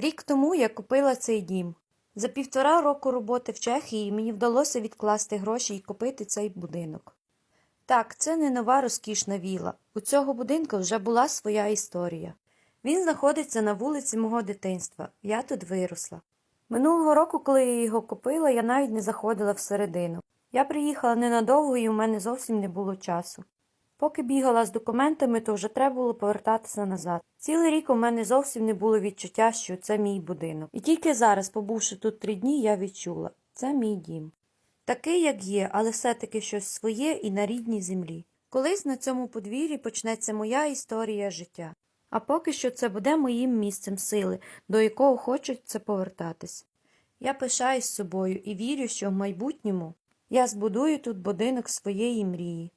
Рік тому я купила цей дім. За півтора року роботи в Чехії мені вдалося відкласти гроші і купити цей будинок. Так, це не нова розкішна віла. У цього будинку вже була своя історія. Він знаходиться на вулиці мого дитинства. Я тут виросла. Минулого року, коли я його купила, я навіть не заходила всередину. Я приїхала ненадовго і у мене зовсім не було часу. Поки бігала з документами, то вже треба було повертатися назад. Цілий рік у мене зовсім не було відчуття, що це мій будинок. І тільки зараз, побувши тут три дні, я відчула це мій дім. Такий, як є, але все-таки щось своє і на рідній землі. Колись на цьому подвір'ї почнеться моя історія життя. А поки що це буде моїм місцем сили, до якого хочеться повертатись. Я пишаюсь собою і вірю, що в майбутньому я збудую тут будинок своєї мрії.